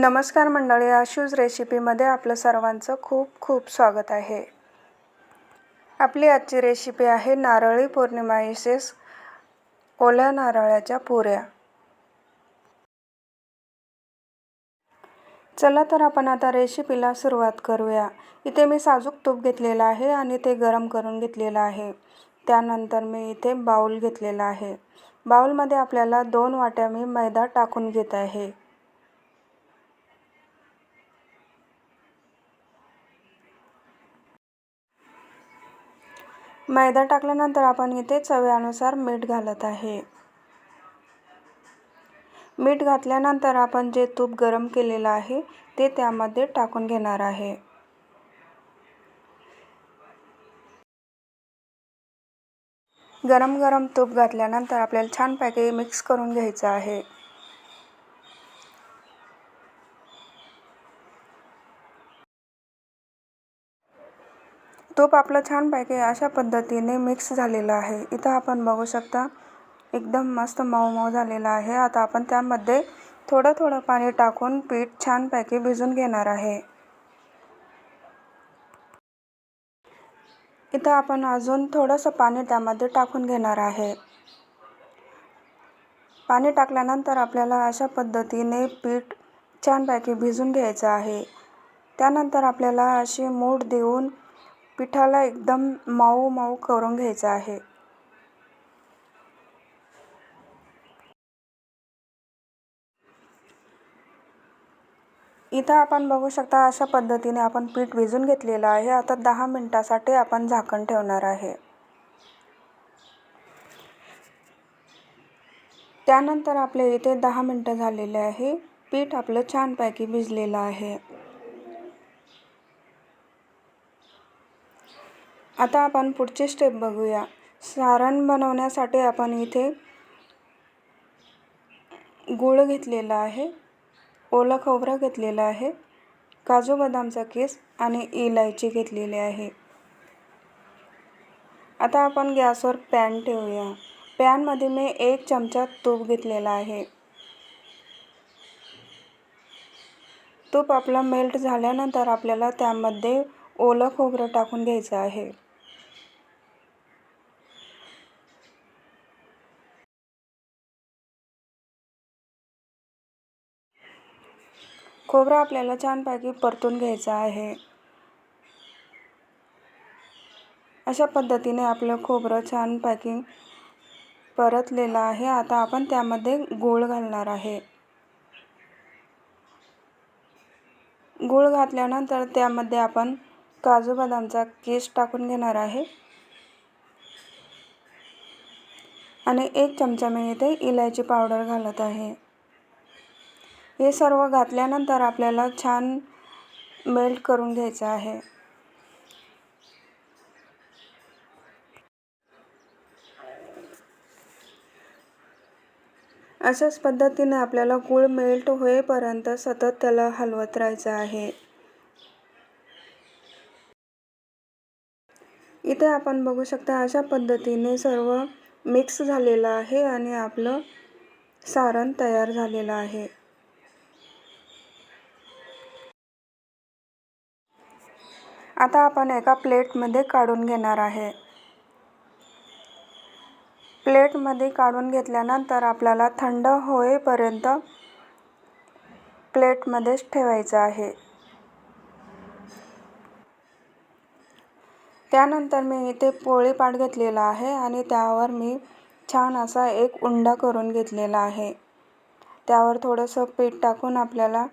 नमस्कार मंडळी आशूज रेसिपीमध्ये आपलं सर्वांचं खूप खूप स्वागत आहे. आपली आजची रेसिपी आहे नारळी पौर्णिमा इसेस ओल्या नारळाच्या पुऱ्या. चला तर आपण आता रेसिपीला सुरुवात करूया. इथे मी साजूक तूप घेतलेलं आहे आणि ते गरम करून घेतलेलं आहे. त्यानंतर मी इथे बाऊल घेतलेला आहे. बाऊलमध्ये आपल्याला दोन वाट्या मी मैदा टाकून घेत आहे. मैदा टाकल्यानंतर आपण इथे चव्यानुसार मीठ घालत आहे. मीठ घातल्यानंतर आपण जे तूप गरम केलेलं आहे ते त्यामध्ये टाकून घेणार आहे. गरम गरम तूप घातल्यानंतर आपल्याला छानपैकी मिक्स करून घ्यायचं आहे. तूप आपलं छानपैकी अशा पद्धतीने मिक्स झालेलं आहे. इथं आपण बघू शकता एकदम मस्त मऊ मऊ झालेलं आहे. आता आपण त्यामध्ये थोडं थोडं पाणी टाकून पीठ छानपैकी भिजून घेणार आहे. इथं आपण अजून थोडंसं पाणी त्यामध्ये टाकून घेणार आहे. पाणी टाकल्यानंतर आपल्याला अशा पद्धतीने पीठ छानपैकी भिजून घ्यायचं आहे. त्यानंतर आपल्याला अशी मूठ देऊन पिठाला एकदम मऊ मऊ करून घ्यायचं आहे. इथं आपण बघू शकता अशा पद्धतीने आपण पीठ भिजून घेतलेलं आहे. आता दहा मिनटासाठी आपण झाकण ठेवणार आहे. त्यानंतर आपले इथे दहा मिनटं झालेले आहे. पीठ आपलं छानपैकी भिजलेलं आहे. आता आपण पुढची स्टेप बघूया. सारण बनवण्यासाठी आपण इथे गूळ घेतलेला आहे. ओलं खोबरं घेतलेलं आहे. काजू बदामचा केस आणि इलायची घेतलेली आहे. आता आपण गॅसवर पॅन ठेवूया. पॅनमध्ये मी एक चमचा तूप घेतलेला आहे. तूप आपलं मेल्ट झाल्यानंतर आपल्याला त्यामध्ये ओलं खोबरं टाकून घ्यायचं आहे. खोबरं आपल्याला छानपैकी परतून घ्यायचं आहे. अशा पद्धतीने आपलं खोबरं छानपैकी परतलेलं आहे. आता आपण त्यामध्ये गूळ घालणार आहे. गूळ घातल्यानंतर त्यामध्ये आपण काजू बदामचा केस टाकून घेणार आहे. आणि एक चमचा मी इथे इलायची पावडर घालत आहे. हे सर्व घातल्यानंतर आपल्याला छान मेल्ट करून घ्यायचं आहे. अशाच पद्धतीने आपल्याला गूळ मेल्ट होईपर्यंत सतत त्याला हलवत राहायचं आहे. इथे आपण बघू शकता अशा पद्धतीने सर्व मिक्स झालेलं आहे आणि आपलं सारण तयार झालेलं आहे. आता आपण एका प्लेटमध्ये काढून घेणार आहे. प्लेटमध्ये काढून घेतल्यानंतर आपल्याला थंड होईपर्यंत प्लेटमध्येच ठेवायचं आहे. त्यानंतर मी इथे पोळीपाट घेतलेला आहे आणि त्यावर मी छान असा एक उंडा करून घेतलेला आहे. त्यावर थोडंसं पीठ टाकून आपल्याला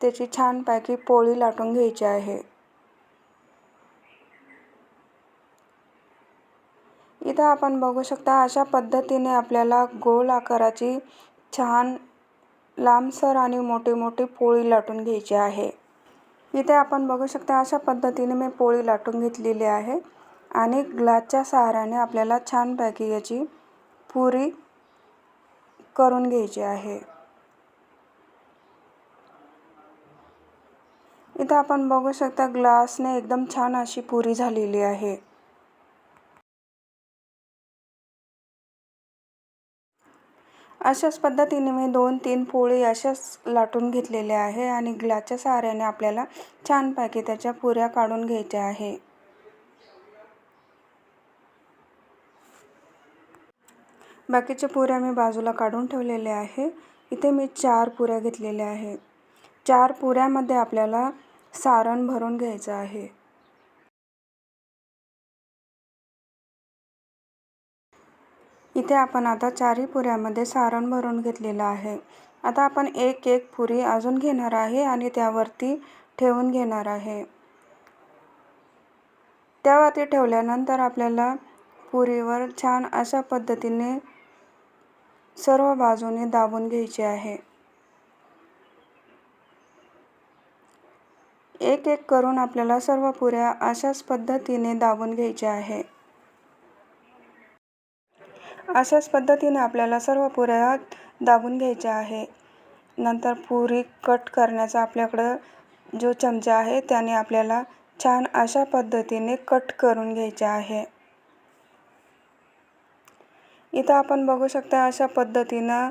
त्याची छानपैकी पोळी लाटून घ्यायची आहे. इथं आपण बघू शकता अशा पद्धतीने आपल्याला गोल आकाराची छान लांबसर आणि मोठी मोठी पोळी लाटून घ्यायची आहे. इथे आपण बघू शकता अशा पद्धतीने मी पोळी लाटून घेतलेली आहे आणि ग्लासच्या सहाराने आपल्याला छानपैकी याची पुरी करून घ्यायची आहे. इथं आपण बघू शकता ग्लासने एकदम छान अशी पुरी झालेली आहे. अशाच पद्धतीने मी दोन तीन पोळी अशाच लाटून घेतलेल्या आहे आणि ग्लासच्या सहाऱ्याने आपल्याला छानपैकी त्याच्या पुऱ्या काढून घ्यायच्या आहे. बाकीच्या पुऱ्या मी बाजूला काढून ठेवलेल्या आहे. इथे मी चार पुऱ्या घेतलेल्या आहे. चार पुऱ्यामध्ये आपल्याला सारण भरून घ्यायचं आहे. इथे आपण आता चारही पुऱ्यामध्ये सारण भरून घेतलेलं आहे. आता आपण एक एक पुरी अजून घेणार आहे आणि त्यावरती ठेवून घेणार आहे. त्यावरती ठेवल्यानंतर आपल्याला पुरीवर छान अशा पद्धतीने सर्व बाजूने दाबून घ्यायचे आहे. एक एक करून आपल्याला सर्व पुऱ्या अशाच पद्धतीने दाबून घ्यायच्या आहे. अशाच पद्धतीने आपल्याला सर्व पुऱ्या दाबून घ्यायच्या आहे. नंतर पुरी कट करण्याचा आपल्याकडं जो चमचा आहे त्याने आपल्याला छान अशा पद्धतीने कट करून घ्यायचे आहे. इथं आपण बघू शकता अशा पद्धतीनं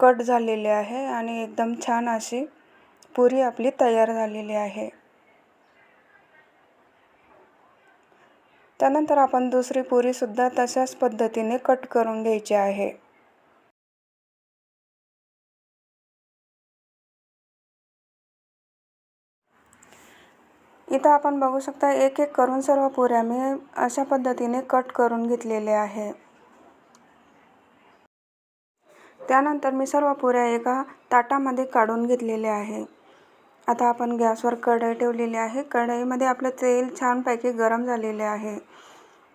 कट झालेले आहे आणि एकदम छान अशी पुरी आपली तयार झालेली आहे. त्यानंतर आपण दुसरी पुरीसुद्धा तशाच पद्धतीने कट करून घ्यायची आहे. इथं आपण बघू शकता एक एक करून सर्व पुऱ्या मी अशा पद्धतीने कट करून घेतलेले आहे. त्यानंतर मी सर्व पुऱ्या एका ताटामध्ये काढून घेतलेले आहे. आता आपण गॅसवर कढई ठेवलेली आहे. कढईमध्ये आपलं तेल छानपैकी गरम झालेले आहे.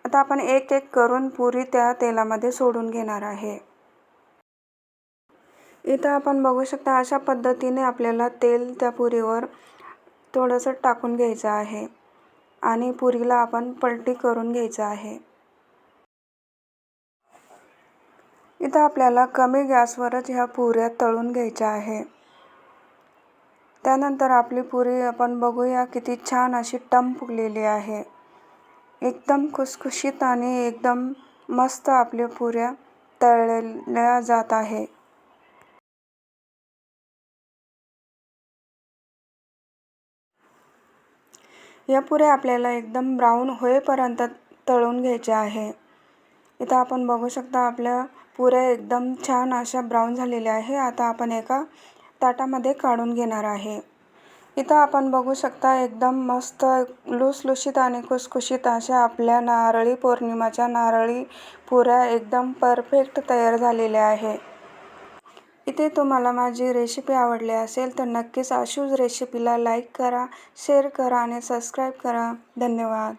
आता आपण एक एक करून पुरी त्या तेलामध्ये सोडून घेणार आहे. इथं आपण बघू शकता अशा पद्धतीने आपल्याला तेल त्या पुरीवर थोडंसं टाकून घ्यायचं आहे आणि पुरीला आपण पलटी करून घ्यायचं आहे. इथं आपल्याला कमी गॅसवरच ह्या पुऱ्या तळून घ्यायच्या आहे. त्यानंतर आपली पुरी आपण बघूया किती छान अशी टम फुगलेली आहे. एकदम खुसखुशीत आणि एकदम मस्त आपल्या पुऱ्या तळल्या जात आहे. या पुऱ्या आपल्याला एकदम ब्राऊन होईपर्यंत तळून घ्यायच्या आहे. इथं आपण बघू शकता आपल्या पुऱ्या एकदम छान अशा ब्राऊन झालेल्या आहे. आता आपण एका ताटामध्ये काढून घेणार आहे. इथं आपण बघू शकता एकदम मस्त लुसलुशीत आणि खुसखुशीत अशा आपल्या नारळी पौर्णिमाच्या नारळी पुऱ्या एकदम परफेक्ट तयार झालेल्या आहे. इथे तुम्हाला माझी रेसिपी आवडली असेल तर नक्कीच आशूज रेसिपीला लाईक करा शेअर करा आणि सबस्क्राईब करा. धन्यवाद.